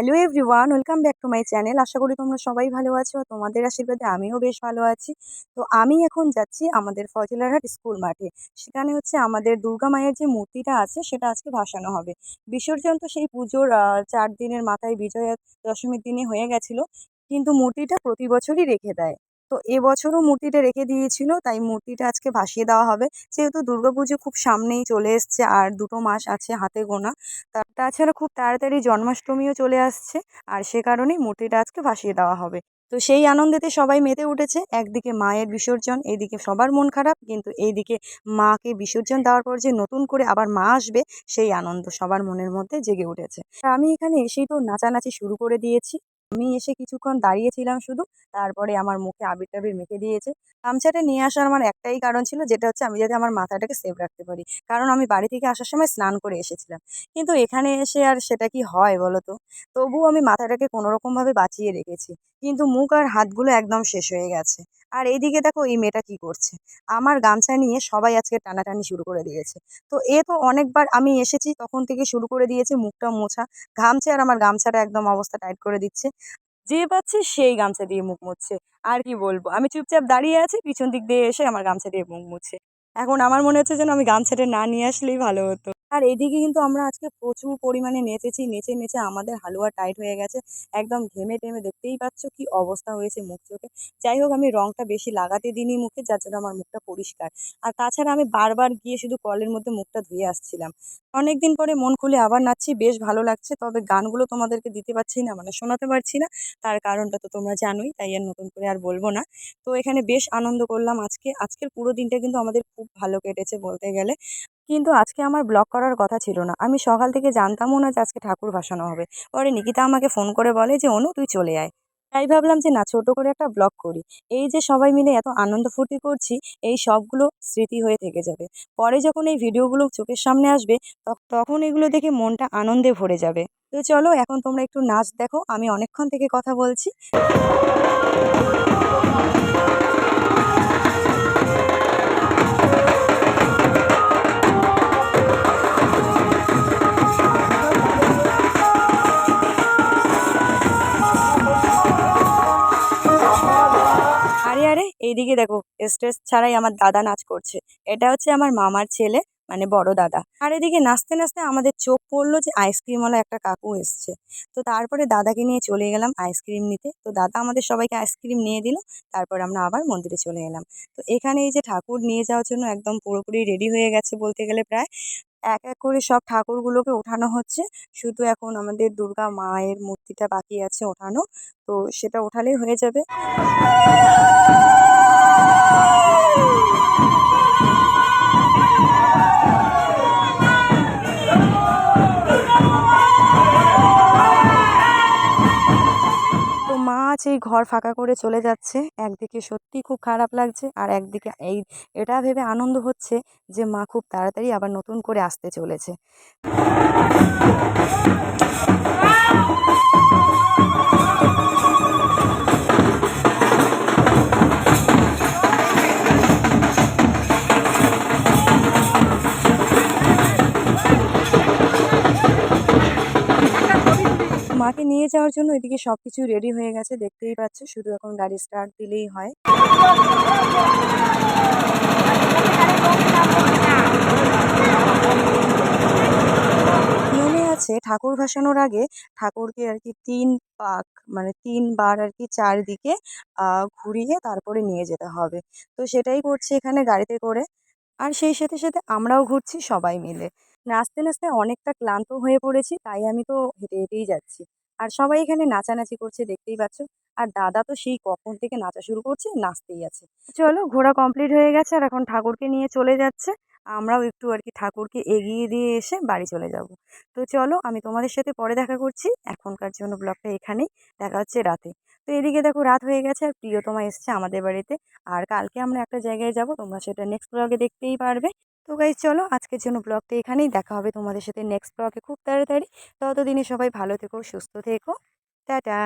Hello everyone, welcome back to my channel. আশা করি তোমরা সবাই ভালো আছো, তোমাদের আশীর্বাদে আমিও বেশ ভালো আছি। তো আমি এখন যাচ্ছি আমাদের ফজলারহাট স্কুল মাঠে। সেখানে হচ্ছে আমাদের দুর্গা মায়ের যে মূর্তিটা আছে, সেটা আজকে ভাসানো হবে। বিসর্জন তো সেই পুজোর চার দিনের মাথায় বিজয়া দশমীর দিনে হয়ে গেছিল, কিন্তু মূর্তিটা প্রতি বছরই রেখে দেয়। তো এবছরও মূর্তিটা রেখে দিয়েছিল, তাই মূর্তিটা আজকে ভাসিয়ে দেওয়া হবে। যেহেতু দুর্গাপুজো খুব সামনেই চলে এসছে আর দুটো মাস আছে হাতে গোনা তাছাড়া খুব তাড়াতাড়ি জন্মাষ্টমীও চলে আসছে আর সে কারণেই মূর্তিটা আজকে ভাসিয়ে দেওয়া হবে। তো সেই আনন্দেতে সবাই মেতে উঠেছে, একদিকে মায়ের বিসর্জন এইদিকে সবার মন খারাপ, কিন্তু এইদিকে মাকে বিসর্জন দেওয়ার পর যে নতুন করে আবার মা আসবে, সেই আনন্দ সবার মনের মধ্যে জেগে উঠেছে। আমি এখানে এসেই তো নাচানাচি শুরু করে দিয়েছি। আমি এসে কিছুক্ষণ দাঁড়িয়েছিলাম শুধু, তারপরে আমার মুখে আবির টাবির মেখে দিয়েছে। গামছাটা নিয়ে আসার আমার একটাই কারণ ছিল, যেটা হচ্ছে আমি যাতে আমার মাথাটাকে সেভ রাখতে পারি। কারণ আমি বাড়ি থেকে আসার সময় স্নান করে এসেছিলাম। কিন্তু এখানে এসে আর সেটা কি হয় বলো তো তবুও আমি মাথাটাকে কোনোরকমভাবে বাঁচিয়ে রেখেছি। কিন্তু মুখ আর হাতগুলো একদম শেষ হয়ে গেছে। আর এইদিকে দেখো এই মেয়েটা কি করছে? আমার গামছা নিয়ে সবাই আজকে টানাটানি শুরু করে দিয়েছে। তো এ তো অনেকবার আমি এসেছি, তখন থেকে শুরু করে দিয়েছে, মুখটা মোছা। ঘামছে আর আমার গামছাটা একদম অবস্থা টাইট করে দিচ্ছে। যে পাচ্ছে সেই গামছা দিয়ে মুখ মুছছে। আর কি বলব? আমি চুপচাপ দাঁড়িয়ে আছি, পিছন দিক দিয়ে এসে আমার গামছা দিয়ে মুখ মুছছে এখন আমার মনে হচ্ছে যেন আমি গামছাটা না নিয়ে আসলেই ভালো হতো। আর এদিকে কিন্তু আমরা আজকে প্রচুর পরিমাণে নেচেছি, নেচে নেচে আমাদের হালুয়া টাইট হয়ে গেছে। একদম ঘেমে টেমে দেখতেই পাচ্ছ কি অবস্থা হয়েছে মুখ চোখে। যাই হোক, আমি রঙটা বেশি লাগাতে দিইনি মুখে, যার জন্য আমার মুখটা পরিষ্কার। আর তাছাড়া আমি বারবার গিয়ে শুধু কলের মধ্যে মুখটা ধুয়ে আসছিলাম। অনেক দিন পরে মন খুলে আবার নাচছি, বেশ ভালো লাগছে। তবে গানগুলো তোমাদেরকে দিতে পারছি না মানে শোনাতে পারছি না। তার কারণটা তো তোমরা জানোই, তাই আর নতুন করে আর বলব না। তো এখানে বেশ আনন্দ করলাম আজকে। আজকের পুরো দিনটা কিন্তু আমাদের খুব ভালো কেটেছে বলতে গেলে। কিন্তু আজকে আমার ব্লগ করার কথা ছিল না। আমি সকাল থেকে জানতামও না যে আজকে ঠাকুর ভাসানো হবে। পরে নিকিতা আমাকে ফোন করে বলে যে, অনু, তুই চলে আয়। তাই ভাবলাম যে, না, ছোটো করে একটা ব্লগ করি। এই যে সবাই মিলে এত আনন্দ ফুর্তি করছি, এই সবগুলো স্মৃতি হয়ে থেকে যাবে। পরে যখন এই ভিডিওগুলো চোখের সামনে আসবে তখন এগুলো দেখে মনটা আনন্দে ভরে যাবে। তো চলো, এখন তোমরা একটু নাচ দেখো, আমি অনেকক্ষণ থেকে কথা বলছি। এইদিকে দেখো স্টেজ ছাড়াই আমার দাদা নাচ করছে। এটা হচ্ছে আমার মামার ছেলে মানে বড় দাদা। আর এদিকে নাচতে নাচতে আমাদের চোখ পড়ল যে আইসক্রিমওয়ালা একটা কাকু এসছে। তো তারপরে দাদাকে নিয়ে চলে গেলাম আইসক্রিম নিতে। তো দাদা আমাদের সবাইকে আইসক্রিম নিয়ে দিল, তারপর আমরা আবার মন্দিরে চলে এলাম। তো এখানে এই যে ঠাকুর নিয়ে যাওয়ার জন্য একদম পুরোপুরি রেডি হয়ে গেছে বলতে গেলে প্রায়। এক এক করে সব ঠাকুরগুলোকে ওঠানো হচ্ছে। শুধু এখন আমাদের দুর্গা মায়ের মূর্তিটা বাকি আছে ওঠানো। তো সেটা ওঠালেই হয়ে যাবে। এই ঘর ফাঁকা করে চলে যাচ্ছে, একদিকে সত্যিই খুব খারাপ লাগছে আর একদিকে এই এটা ভেবে আনন্দ হচ্ছে যে মা খুব তাড়াতাড়ি আবার নতুন করে আসতে চলেছে। মাকে নিয়ে যাওয়ার জন্য এদিকে সব কিছু রেডি হয়ে গেছে, দেখতেই পাচ্ছ, শুধু এখন গাড়ি স্টার্ট দিলেই হয়। ঠাকুর ভাসানোর আগে ঠাকুরকে আর কি তিন পাক মানে তিনবার আর কি চারদিকে ঘুরিয়ে তারপরে নিয়ে যেতে হবে। তো সেটাই করছি এখানে গাড়িতে করে। আর সেই সাথে সাথে আমরাও ঘুরছি সবাই মিলে। নাচতে নাচতে অনেকটা ক্লান্ত হয়ে পড়েছি, তাই আমি তো হেঁটে, হেঁটেই যাচ্ছি। আর সবাই এখানে নাচানাচি করছে, দেখতেই পাচ্ছ। আর দাদা তো সেই কখন থেকে নাচা শুরু করছে, নাচতেই আছে। চলো, ঘোরা কমপ্লিট হয়ে গেছে, আর এখন ঠাকুরকে নিয়ে চলে যাচ্ছে। আমরাও একটু আর কি ঠাকুরকে এগিয়ে দিয়ে এসে বাড়ি চলে যাব। তো চলো, আমি তোমাদের সাথে পরে দেখা করছি। এখনকার জন্য ব্লগটা এখানেই। দেখা হচ্ছে রাতে। তো এদিকে দেখো, রাত হয়ে গেছে, আর প্রিয়তমা এসছে আমাদের বাড়িতে। আর কালকে আমরা একটা জায়গায় যাব, তোমরা সেটা নেক্সট ব্লগে দেখতেই পারবে। তো গাইজ চলো আজকের জন্য ব্লগটা এখানেই দেখা হবে। তোমাদের সাথে নেক্সট ব্লগে খুব তাড়াতাড়ি। ততদিনে সবাই ভালো থেকো, সুস্থ থেকো। টাটা!